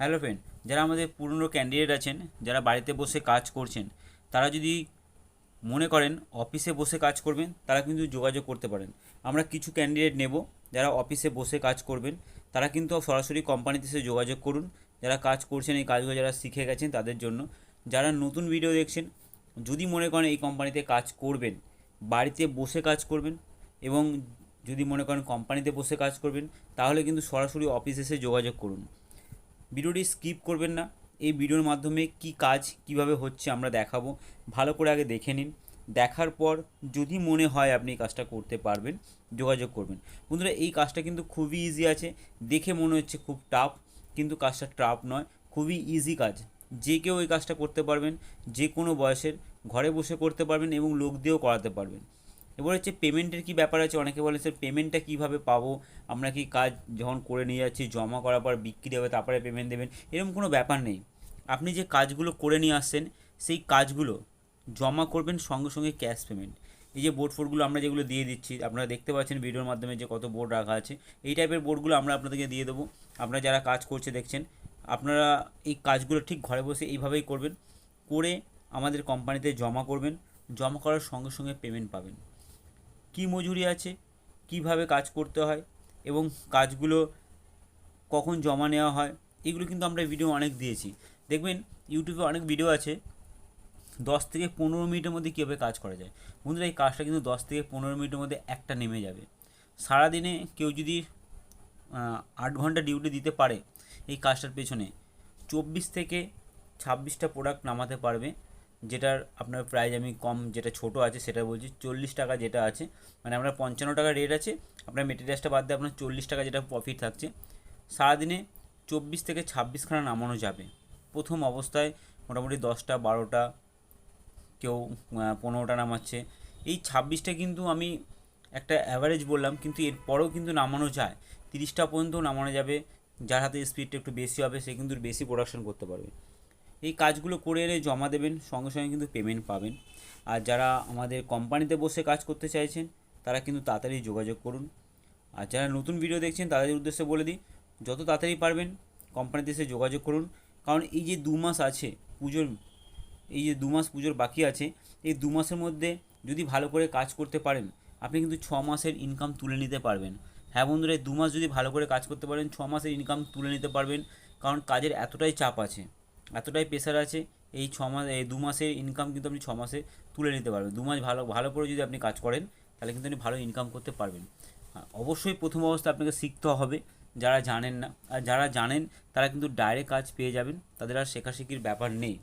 Hello friend যারা আমাদের পুরনো ক্যান্ডিডেট আছেন, যারা বাড়িতে বসে কাজ করছেন, তারা যদি মনে করেন অফিসে বসে কাজ করবেন, তারা কিন্তু যোগাযোগ করতে পারেন। আমরা কিছু ক্যান্ডিডেট নেব, যারা অফিসে বসে কাজ করবেন, তারা কিন্তু সরাসরি কোম্পানিতে এসে যোগাযোগ করুন। যারা কাজ করছেন, এই কাজগুলো যারা শিখে গেছেন, তাদের জন্য। যারা নতুন ভিডিও দেখছেন, যদি মনে করেন এই কোম্পানিতে কাজ করবেন, বাড়িতে বসে কাজ করবেন, এবং যদি মনে করেন কোম্পানিতে বসে কাজ করবেন, তাহলে কিন্তু সরাসরি অফিসে এসে যোগাযোগ করুন। ভিডিওটি স্কিপ করবেন না। এই ভিডিওর মাধ্যমে কি কাজ কীভাবে হচ্ছে আমরা দেখাবো। ভালো করে আগে দেখে নিন। দেখার পর যদি মনে হয় আপনি কাজটা করতে পারবেন, যোগাযোগ করবেন। বন্ধুরা, এই কাজটা কিন্তু খুবই ইজি আছে। দেখে মনে হচ্ছে খুব টাফ কিন্তু কাজটা টাফ নয়। খুবই ইজি কাজ। যে কেউ এই কাজটা করতে পারবেন, যে কোনো বয়সের, ঘরে বসে করতে পারবেন এবং লোক দিয়েও করাতে পারবেন। এবার হচ্ছে পেমেন্টের কি ব্যাপার আছে? অনেকে বলে, স্যার, পেমেন্টটা কীভাবে পাবো? আমরা কি কাজ যখন করে নিয়ে যাচ্ছি, জমা করার পর বিক্রি হবে, তারপরে পেমেন্ট দেবেন? এরকম কোনো ব্যাপার নেই। আপনি যে কাজগুলো করে নিয়ে আসছেন, সেই কাজগুলো জমা করবেন সঙ্গে সঙ্গে ক্যাশ পেমেন্ট। এই যে বোর্ড ফোর্ডগুলো আমরা যেগুলো দিয়ে দিচ্ছি, আপনারা দেখতে পাচ্ছেন ভিডিওর মাধ্যমে যে কত বোর্ড রাখা আছে। এই টাইপের বোর্ডগুলো আমরা আপনাদেরকে দিয়ে দেবো। আপনারা যারা কাজ করছে দেখছেন, আপনারা এই কাজগুলো ঠিক ঘরে বসে এইভাবেই করবেন। করে আমাদের কোম্পানিতে জমা করবেন। জমা করার সঙ্গে সঙ্গে পেমেন্ট পাবেন। কী মজুরি আছে, কীভাবে কাজ করতে হয় এবং কাজগুলো কখন জমা নেওয়া হয়, এগুলো কিন্তু আমরা ভিডিও অনেক দিয়েছি। দেখবেন ইউটিউবে অনেক ভিডিও আছে, দশ থেকে পনেরো মিনিটের মধ্যে কীভাবে কাজ করা যায়। বন্ধুরা, এই কাজটা কিন্তু দশ থেকে পনেরো মিনিটের মধ্যে একটা নেমে যাবে। সারাদিনে কেউ যদি আট ঘণ্টা ডিউটি দিতে পারে, এই কাজটার পেছনে চব্বিশ থেকে ছাব্বিশটা প্রোডাক্ট নামাতে পারবে। যেটার আপনার প্রাইস আমি কম, যেটা ছোট আছে সেটা বলছি, চল্লিশ টাকা যেটা আছে মানে আপনার পঞ্চান্ন টাকা রেট আছে, আপনার মেটেরিয়ালসটা বাদ দিয়ে আপনার চল্লিশ টাকা যেটা প্রফিট থাকছে, সারাদিনে চব্বিশ থেকে ছাব্বিশখানা নামানো যাবে। প্রথম অবস্থায় মোটামুটি দশটা, বারোটা, কেউ পনেরোটা নামাচ্ছে। এই ছাব্বিশটা কিন্তু আমি একটা অ্যাভারেজ বললাম, কিন্তু এরপরেও কিন্তু নামানো যায়। তিরিশটা পর্যন্ত নামানো যাবে, যার হাতে স্পিডটা একটু বেশি হবে, সে কিন্তু বেশি প্রোডাকশন করতে পারবে। এই কাজগুলো করে এনে জমা দেবেন, সঙ্গে সঙ্গে কিন্তু পেমেন্ট পাবেন। আর যারা আমাদের কোম্পানিতে বসে কাজ করতে চাইছেন, তারা কিন্তু তাড়াতাড়ি যোগাযোগ করুন। আর যারা নতুন ভিডিও দেখছেন, তাদের উদ্দেশ্যে বলে দিই, যত তাড়াতাড়ি পারবেন কোম্পানিতে এসে যোগাযোগ করুন। কারণ এই যে দু মাস আছে পুজোর, এই যে দু মাস পুজোর বাকি আছে, এই দু মাসের মধ্যে যদি ভালো করে কাজ করতে পারেন, আপনি কিন্তু ছ মাসের ইনকাম তুলে নিতে পারবেন। হ্যাঁ বন্ধুরা দু মাস যদি ভালো করে কাজ করতে পারেন, ছ মাসের ইনকাম তুলে নিতে পারবেন। কারণ কাজের এতটাই চাপ আছে। এতটাই প্রেশার আছে, এই ছ মাস, এই দু মাসের ইনকাম কিন্তু আপনি ছ মাসে তুলে নিতে পারবেন। দু মাস ভালো ভালো করে যদি আপনি কাজ করেন, তাহলে কিন্তু আপনি ভালো ইনকাম করতে পারবেন। অবশ্যই প্রথম অবস্থা আপনাকে শিখতে হবে, যারা জানেন না, আর যারা জানেন, তারা কিন্তু ডাইরেক্ট কাজ পেয়ে যাবেন, তাদের আর শেখাশেখির ব্যাপার নেই।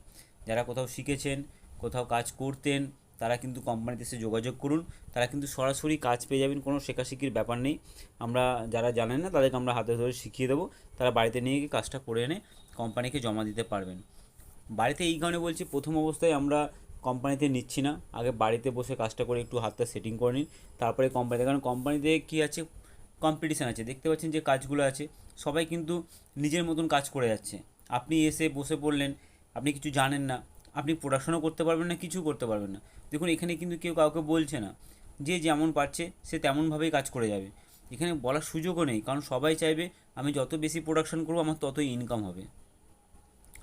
যারা কোথাও শিখেছেন, কোথাও কাজ করতেন তারা কিন্তু কোম্পানিতে এসে যোগাযোগ করুন। তারা কিন্তু সরাসরি কাজ পেয়ে যাবেন, কোনো শেখাশেখির ব্যাপার নেই। আমরা যারা জানেন না, তাদেরকে আমরা হাতে ধরে শিখিয়ে দেবো। তারা বাড়িতে নিয়ে গিয়ে কাজটা করে এনে কোম্পানিকে জমা দিতে পারবেন। বাড়িতে এই কারণে বলছি, প্রথম অবস্থায় আমরা কোম্পানিতে নিচ্ছি না। আগে বাড়িতে বসে কাজটা করে একটু হাতটা সেটিং করে নিন। তারপরে কোম্পানিতে কারণ কোম্পানিতে কী আছে? কম্পিটিশান আছে। দেখতে পাচ্ছেন যে কাজগুলো আছে। সবাই কিন্তু নিজের মতন কাজ করে যাচ্ছে। আপনি এসে বসে পড়লেন, আপনি কিছু জানেন না। আপনি প্রোডাকশনও করতে পারবেন না, কিছু করতে পারবেন না। দেখুন, এখানে কিন্তু কেউ কাউকে বলছে না যে যেমন পারছে, সে তেমনভাবেই কাজ করে যাবে। এখানে বলার সুযোগও নেই, কারণ সবাই চাইবে, আমি যত বেশি প্রোডাকশন করব, আমার ততই ইনকাম হবে।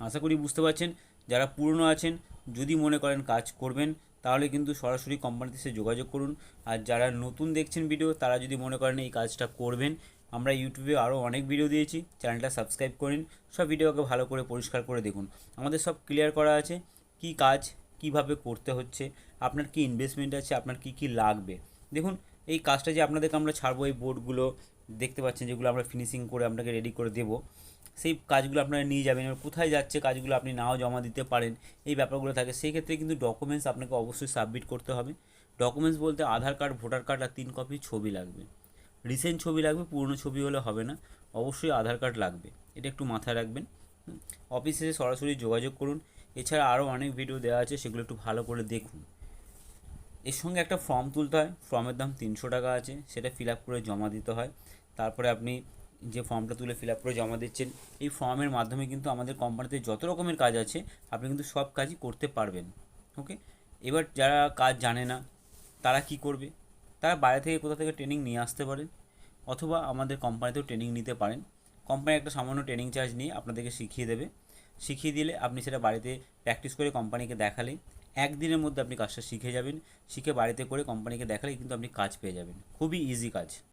আশা করি বুঝতে পারছেন, যারা পুরনো আছেন, যদি মনে করেন কাজ করবেন, তাহলে কিন্তু সরাসরি কোম্পানিতে এসে যোগাযোগ করুন। আর যারা নতুন দেখছেন ভিডিও তারা যদি মনে করেন এই কাজটা করবেন, আমরা ইউটিউবে আরও অনেক ভিডিও দিয়েছি, চ্যানেলটা সাবস্ক্রাইব করেন সব ভিডিওকে ভালো করে পরিষ্কার করে দেখুন। আমাদের সব ক্লিয়ার করা আছে। কি কাজ কীভাবে করতে হচ্ছে, আপনার কি ইনভেস্টমেন্ট আছে, আপনার কি কি লাগবে। দেখুন, এই কাজটা যে আপনাদেরকে আমরা ছাড়বো, এই বোর্ডগুলো দেখতে পাচ্ছেন, যেগুলো আমরা ফিনিশিং করে আপনাকে রেডি করে দেবো, সেই কাজগুলো আপনারা নিয়ে যাবেন। এবার কোথায় যাচ্ছে কাজগুলো আপনি নাও জমা দিতে পারেন, এই ব্যাপারগুলো থাকে। সেই ক্ষেত্রে কিন্তু ডকুমেন্টস আপনাকে অবশ্যই সাবমিট করতে হবে। ডকুমেন্টস বলতে আধার কার্ড, ভোটার কার্ড আর তিন কপি ছবি লাগবে। রিসেন্ট ছবি লাগবে, পুরনো ছবি হলে হবে না, অবশ্যই আধার কার্ড লাগবে। এটা একটু মাথায় রাখবেন। অফিসে সরাসরি যোগাযোগ করুন। এছাড়া আরও অনেক ভিডিও দেওয়া আছে, সেগুলো একটু ভালো করে দেখুন। এর সঙ্গে একটা ফর্ম তুলতে হয় ফর্মের দাম তিনশো টাকা আছে, সেটা ফিল আপ করে জমা দিতে হয়। তারপরে আপনি যে ফর্মটা তুলে ফিল আপ করে জমা দিচ্ছেন, এই ফর্মের মাধ্যমে কিন্তু আমাদের কোম্পানিতে যত রকমের কাজ আছে, আপনি কিন্তু সব কাজই করতে পারবেন ওকে এবার যারা কাজ জানে না, তারা কি করবে? তারা বাইরে থেকে কোথা থেকে ট্রেনিং নিয়ে আসতে পারে, অথবা আমাদের কোম্পানিতেও ট্রেনিং নিতে পারেন। কোম্পানি একটা সামান্য ট্রেনিং চার্জ নিয়ে আপনাদেরকে শিখিয়ে দেবে। শিখিয়ে দিলে আপনি সেটা বাড়িতে প্র্যাকটিস করে কোম্পানিকে দেখালে একদিনের মধ্যে আপনি কাজটা শিখে যাবেন। শিখে বাড়িতে করে কোম্পানিকে দেখালে কিন্তু আপনি কাজ পেয়ে যাবেন। খুবই ইজি কাজ।